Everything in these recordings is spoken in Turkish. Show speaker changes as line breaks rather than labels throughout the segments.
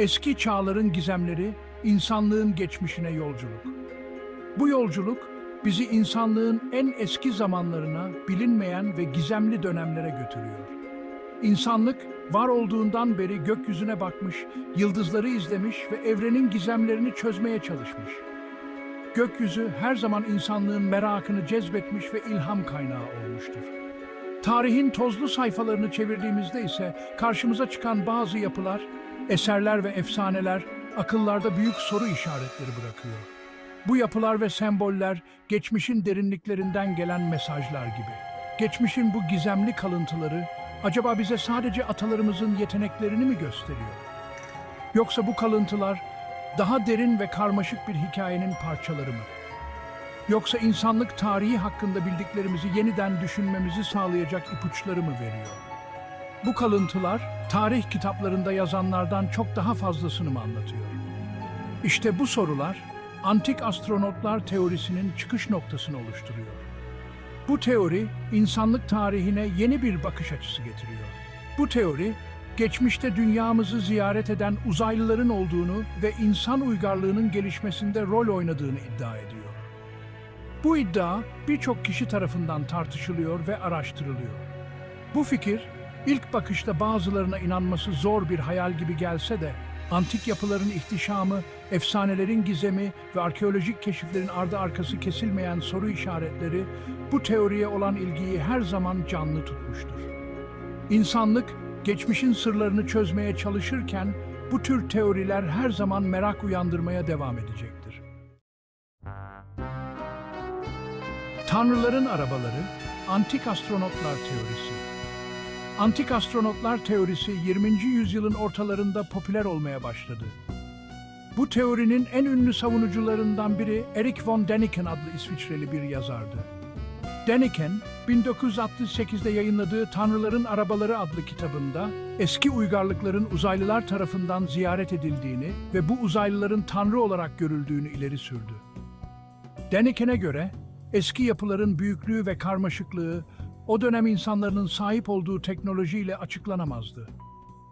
Eski çağların gizemleri, insanlığın geçmişine yolculuk. Bu yolculuk bizi insanlığın en eski zamanlarına, bilinmeyen ve gizemli dönemlere götürüyor. İnsanlık var olduğundan beri gökyüzüne bakmış, yıldızları izlemiş ve evrenin gizemlerini çözmeye çalışmış. Gökyüzü her zaman insanlığın merakını cezbetmiş ve ilham kaynağı olmuştur. Tarihin tozlu sayfalarını çevirdiğimizde ise karşımıza çıkan bazı yapılar, eserler ve efsaneler akıllarda büyük soru işaretleri bırakıyor. Bu yapılar ve semboller geçmişin derinliklerinden gelen mesajlar gibi. Geçmişin bu gizemli kalıntıları acaba bize sadece atalarımızın yeteneklerini mi gösteriyor? Yoksa bu kalıntılar daha derin ve karmaşık bir hikayenin parçaları mı? Yoksa insanlık tarihi hakkında bildiklerimizi yeniden düşünmemizi sağlayacak ipuçları mı veriyor? Bu kalıntılar tarih kitaplarında yazanlardan çok daha fazlasını mı anlatıyor? İşte bu sorular antik astronotlar teorisinin çıkış noktasını oluşturuyor. Bu teori insanlık tarihine yeni bir bakış açısı getiriyor. Bu teori geçmişte dünyamızı ziyaret eden uzaylıların olduğunu ve insan uygarlığının gelişmesinde rol oynadığını iddia ediyor. Bu iddia birçok kişi tarafından tartışılıyor ve araştırılıyor. Bu fikir ilk bakışta bazılarına inanması zor bir hayal gibi gelse de antik yapıların ihtişamı, efsanelerin gizemi ve arkeolojik keşiflerin ardı arkası kesilmeyen soru işaretleri bu teoriye olan ilgiyi her zaman canlı tutmuştur. İnsanlık geçmişin sırlarını çözmeye çalışırken bu tür teoriler her zaman merak uyandırmaya devam edecektir. Tanrıların arabaları, antik astronotlar teorisi. Antik astronotlar teorisi 20. yüzyılın ortalarında popüler olmaya başladı. Bu teorinin en ünlü savunucularından biri Erik von Däniken adlı İsviçreli bir yazardı. Däniken, 1968'de yayınladığı Tanrıların Arabaları adlı kitabında eski uygarlıkların uzaylılar tarafından ziyaret edildiğini ve bu uzaylıların tanrı olarak görüldüğünü ileri sürdü. Däniken'e göre eski yapıların büyüklüğü ve karmaşıklığı o dönem insanların sahip olduğu teknolojiyle açıklanamazdı.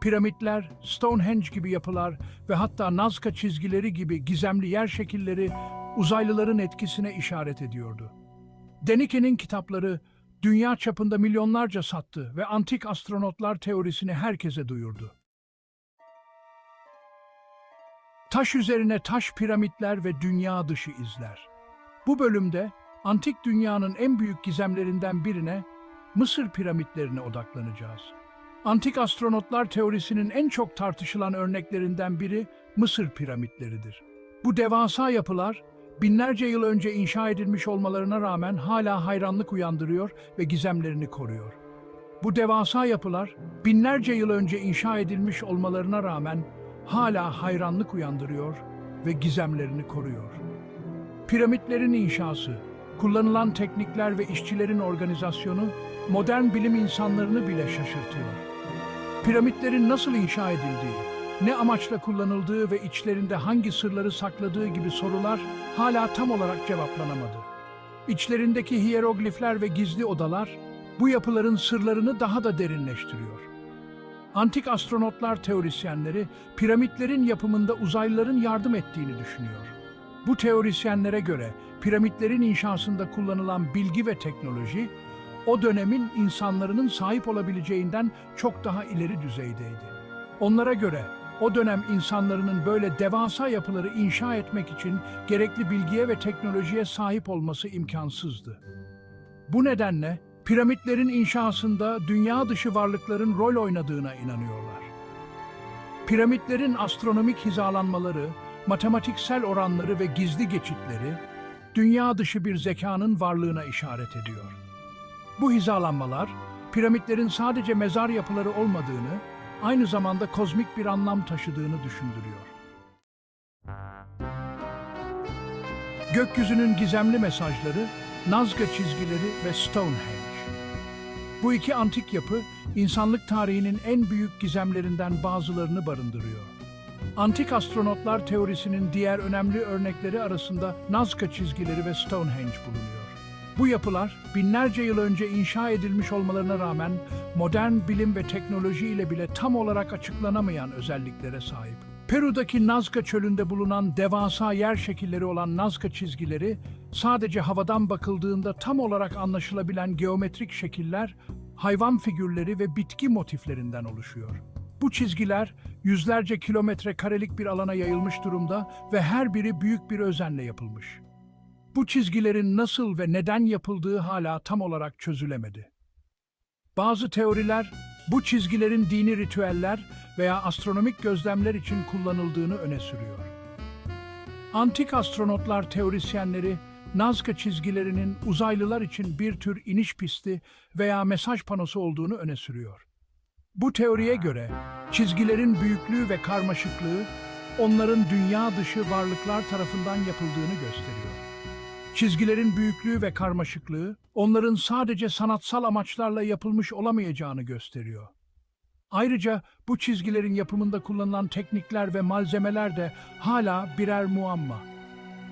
Piramitler, Stonehenge gibi yapılar ve hatta Nazca çizgileri gibi gizemli yer şekilleri uzaylıların etkisine işaret ediyordu. Deniken'in kitapları dünya çapında milyonlarca sattı ve antik astronotlar teorisini herkese duyurdu. Taş üzerine taş piramitler ve dünya dışı izler. Bu bölümde antik dünyanın en büyük gizemlerinden birine Mısır piramitlerine odaklanacağız. Antik astronotlar teorisinin en çok tartışılan örneklerinden biri Mısır piramitleridir. Bu devasa yapılar binlerce yıl önce inşa edilmiş olmalarına rağmen hala hayranlık uyandırıyor ve gizemlerini koruyor. Bu devasa yapılar binlerce yıl önce inşa edilmiş olmalarına rağmen hala hayranlık uyandırıyor ve gizemlerini koruyor. Piramitlerin inşası, kullanılan teknikler ve işçilerin organizasyonu modern bilim insanlarını bile şaşırtıyor. Piramitlerin nasıl inşa edildiği, ne amaçla kullanıldığı ve içlerinde hangi sırları sakladığı gibi sorular hala tam olarak cevaplanamadı. İçlerindeki hieroglifler ve gizli odalar bu yapıların sırlarını daha da derinleştiriyor. Antik astronotlar teorisyenleri piramitlerin yapımında uzaylıların yardım ettiğini düşünüyor. Bu teorisyenlere göre piramitlerin inşasında kullanılan bilgi ve teknoloji o dönemin insanların sahip olabileceğinden çok daha ileri düzeydeydi. Onlara göre o dönem insanların böyle devasa yapıları inşa etmek için gerekli bilgiye ve teknolojiye sahip olması imkansızdı. Bu nedenle piramitlerin inşasında dünya dışı varlıkların rol oynadığına inanıyorlar. Piramitlerin astronomik hizalanmaları, matematiksel oranları ve gizli geçitleri dünya dışı bir zekanın varlığına işaret ediyor. Bu hizalanmalar piramitlerin sadece mezar yapıları olmadığını, aynı zamanda kozmik bir anlam taşıdığını düşündürüyor. Gökyüzünün gizemli mesajları, Nazca çizgileri ve Stonehenge. Bu iki antik yapı, insanlık tarihinin en büyük gizemlerinden bazılarını barındırıyor. Antik astronotlar teorisinin diğer önemli örnekleri arasında Nazca çizgileri ve Stonehenge bulunuyor. Bu yapılar binlerce yıl önce inşa edilmiş olmalarına rağmen modern bilim ve teknoloji ile bile tam olarak açıklanamayan özelliklere sahip. Peru'daki Nazca çölünde bulunan devasa yer şekilleri olan Nazca çizgileri, sadece havadan bakıldığında tam olarak anlaşılabilen geometrik şekiller, hayvan figürleri ve bitki motiflerinden oluşuyor. Bu çizgiler yüzlerce kilometre karelik bir alana yayılmış durumda ve her biri büyük bir özenle yapılmış. Bu çizgilerin nasıl ve neden yapıldığı hala tam olarak çözülemedi. Bazı teoriler bu çizgilerin dini ritüeller veya astronomik gözlemler için kullanıldığını öne sürüyor. Antik astronotlar teorisyenleri Nazca çizgilerinin uzaylılar için bir tür iniş pisti veya mesaj panosu olduğunu öne sürüyor. Bu teoriye göre çizgilerin büyüklüğü ve karmaşıklığı onların dünya dışı varlıklar tarafından yapıldığını gösteriyor. Çizgilerin büyüklüğü ve karmaşıklığı onların sadece sanatsal amaçlarla yapılmış olamayacağını gösteriyor. Ayrıca bu çizgilerin yapımında kullanılan teknikler ve malzemeler de hala birer muamma.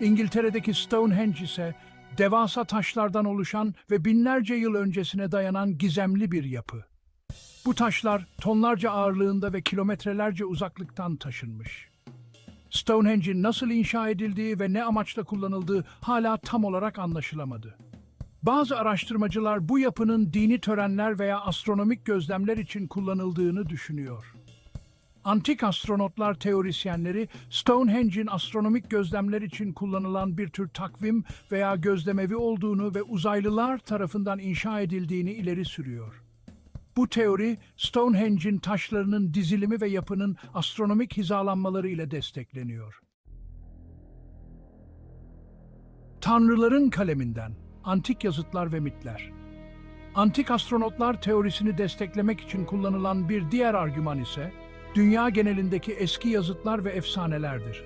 İngiltere'deki Stonehenge ise devasa taşlardan oluşan ve binlerce yıl öncesine dayanan gizemli bir yapı. Bu taşlar tonlarca ağırlığında ve kilometrelerce uzaklıktan taşınmış. Stonehenge'in nasıl inşa edildiği ve ne amaçla kullanıldığı hala tam olarak anlaşılamadı. Bazı araştırmacılar bu yapının dini törenler veya astronomik gözlemler için kullanıldığını düşünüyor. Antik astronotlar teorisyenleri Stonehenge'in astronomik gözlemler için kullanılan bir tür takvim veya gözlemevi olduğunu ve uzaylılar tarafından inşa edildiğini ileri sürüyor. Bu teori Stonehenge'in taşlarının dizilimi ve yapının astronomik hizalanmaları ile destekleniyor. Tanrıların kaleminden antik yazıtlar ve mitler. Antik astronotlar teorisini desteklemek için kullanılan bir diğer argüman ise dünya genelindeki eski yazıtlar ve efsanelerdir.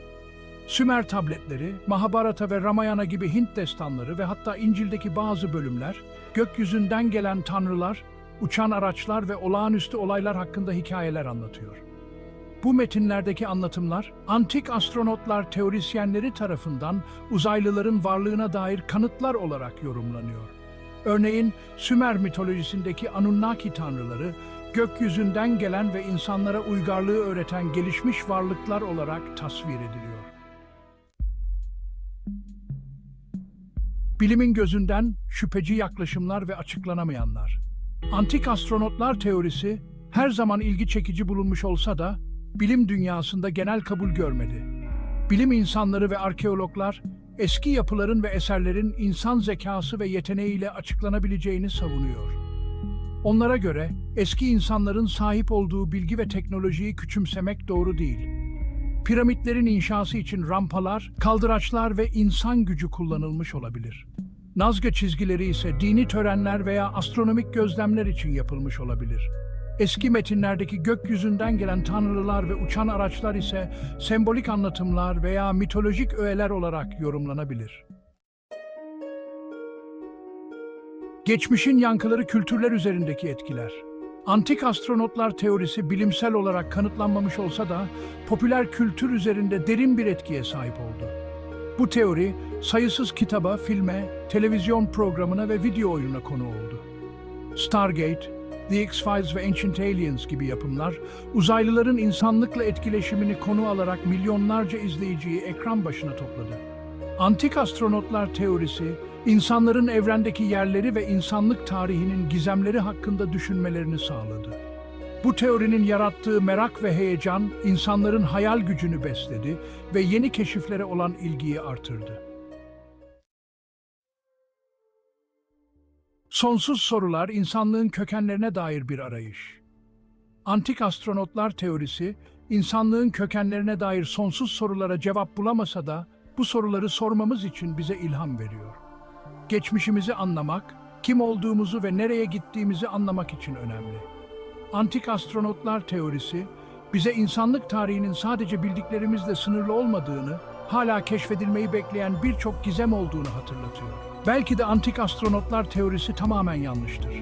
Sümer tabletleri, Mahabharata ve Ramayana gibi Hint destanları ve hatta İncil'deki bazı bölümler, gökyüzünden gelen tanrılar, uçan araçlar ve olağanüstü olaylar hakkında hikayeler anlatıyor. Bu metinlerdeki anlatımlar, antik astronotlar teorisyenleri tarafından uzaylıların varlığına dair kanıtlar olarak yorumlanıyor. Örneğin Sümer mitolojisindeki Anunnaki tanrıları, gökyüzünden gelen ve insanlara uygarlığı öğreten gelişmiş varlıklar olarak tasvir ediliyor. Bilimin gözünden şüpheci yaklaşımlar ve açıklanamayanlar. Antik astronotlar teorisi her zaman ilgi çekici bulunmuş olsa da bilim dünyasında genel kabul görmedi. Bilim insanları ve arkeologlar eski yapıların ve eserlerin insan zekası ve yeteneğiyle açıklanabileceğini savunuyor. Onlara göre eski insanların sahip olduğu bilgi ve teknolojiyi küçümsemek doğru değil. Piramitlerin inşası için rampalar, kaldıraçlar ve insan gücü kullanılmış olabilir. Nazca çizgileri ise dini törenler veya astronomik gözlemler için yapılmış olabilir. Eski metinlerdeki gökyüzünden gelen tanrılar ve uçan araçlar ise sembolik anlatımlar veya mitolojik öğeler olarak yorumlanabilir. Geçmişin yankıları kültürler üzerindeki etkiler. Antik astronotlar teorisi bilimsel olarak kanıtlanmamış olsa da popüler kültür üzerinde derin bir etkiye sahip oldu. Bu teori sayısız kitaba, filme, televizyon programına ve video oyununa konu oldu. Stargate, The X-Files ve Ancient Aliens gibi yapımlar, uzaylıların insanlıkla etkileşimini konu alarak milyonlarca izleyiciyi ekran başına topladı. Antik astronotlar teorisi, insanların evrendeki yerleri ve insanlık tarihinin gizemleri hakkında düşünmelerini sağladı. Bu teorinin yarattığı merak ve heyecan, insanların hayal gücünü besledi ve yeni keşiflere olan ilgiyi artırdı. Sonsuz sorular insanlığın kökenlerine dair bir arayış. Antik astronotlar teorisi, insanlığın kökenlerine dair sonsuz sorulara cevap bulamasa da bu soruları sormamız için bize ilham veriyor. Geçmişimizi anlamak, kim olduğumuzu ve nereye gittiğimizi anlamak için önemli. Antik astronotlar teorisi, bize insanlık tarihinin sadece bildiklerimizle sınırlı olmadığını, hala keşfedilmeyi bekleyen birçok gizem olduğunu hatırlatıyor. Belki de antik astronotlar teorisi tamamen yanlıştır.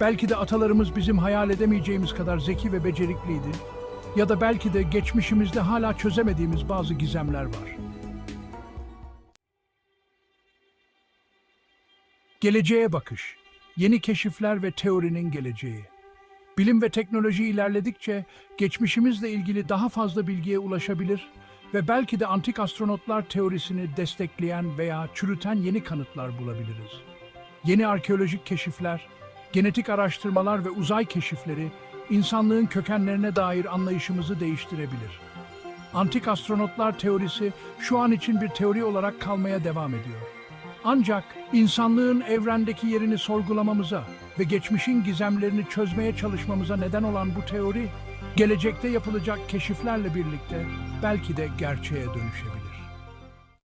Belki de atalarımız bizim hayal edemeyeceğimiz kadar zeki ve becerikliydi. Ya da belki de geçmişimizde hala çözemediğimiz bazı gizemler var. Geleceğe bakış, yeni keşifler ve teorinin geleceği. Bilim ve teknoloji ilerledikçe geçmişimizle ilgili daha fazla bilgiye ulaşabilir ve belki de antik astronotlar teorisini destekleyen veya çürüten yeni kanıtlar bulabiliriz. Yeni arkeolojik keşifler, genetik araştırmalar ve uzay keşifleri insanlığın kökenlerine dair anlayışımızı değiştirebilir. Antik astronotlar teorisi şu an için bir teori olarak kalmaya devam ediyor. Ancak insanlığın evrendeki yerini sorgulamamıza ve geçmişin gizemlerini çözmeye çalışmamıza neden olan bu teori, gelecekte yapılacak keşiflerle birlikte belki de gerçeğe dönüşebilir.